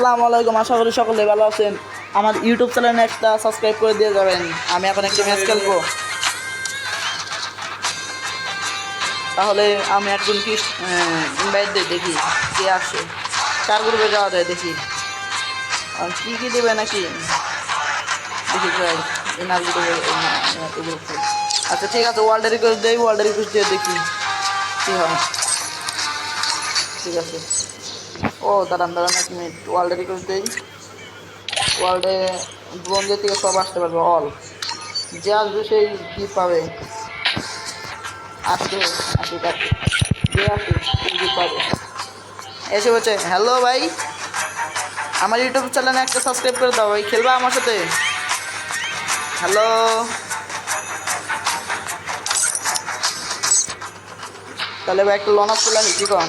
আসসালামু আলাইকুম, আশা করি সকলে ভালো আছেন। আমার ইউটিউব চ্যানেলে একটা সাবস্ক্রাইব করে দিয়ে যাবেন। আমি এখন একটা ম্যাচ খেলব। তাহলে আমি একজন কি ইনভাইট দিই দেখি, কে আসে। কার গ্রুপে যাওয়া যায় দেখি। আর কি কি দেবে নাকি? দেখি এনার গ্রুপে গ্রুপ আচ্ছা ঠিক আছে ওয়ার্ল্ড রিকোয়েস্ট দেই ওয়ার্ল্ড রিকোয়েস্ট দিয়ে দেখি কী হয়। ঠিক আছে। ও, দাঁড়ান দাঁড়ান এক মিনিট। ওয়ার্ল্ডে রিকোয়েস্ট দিই। ওয়ার্ল্ডে ব্রোঞ্জের থেকে সব আসতে পারবে অল যে আসবে সেই কি পাবে। আসবে আসবে আসবে যে আসবে কি পাবে। এসে বলছে হ্যালো ভাই, আমার ইউটিউব চ্যানেলে একটা সাবস্ক্রাইব করে দাও, ভাই, খেলবা আমার সাথে? হ্যালো তাহলে ভাই, একটা লন আপ খেলাই কি কন?